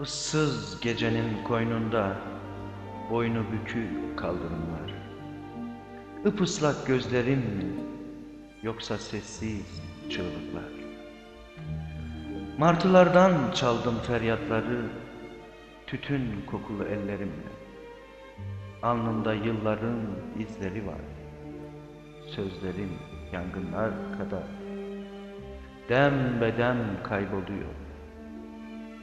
Issız gecenin koynunda boynu bükük kaldırımlar. Ipıslak gözlerim mi yoksa sessiz çığlıklar? Martılardan çaldım feryatları tütün kokulu ellerimle. Alnımda yılların izleri var. Sözlerim yangınlar kadar. Dem bedem kayboluyor.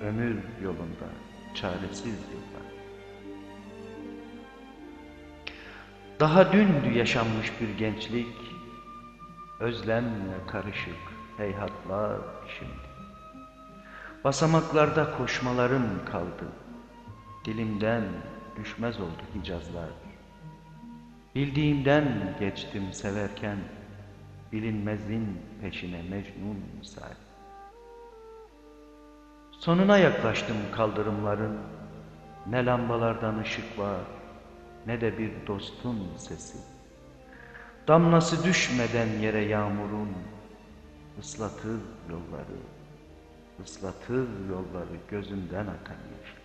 Ömür yolunda çaresiz yıllar. Daha dündü yaşanmış bir gençlik, özlemle karışık heyhatlar şimdi. Basamaklarda koşmalarım kaldı, dilimden düşmez oldu hicazlar. Bildiğimden geçtim severken, bilinmezin peşine mecnun misal. Sonuna yaklaştım kaldırımların, ne lambalardan ışık var, ne de bir dostun sesi. Damlası düşmeden yere yağmurun, ıslatır yolları, ıslatır yolları gözümden akan yaşlar.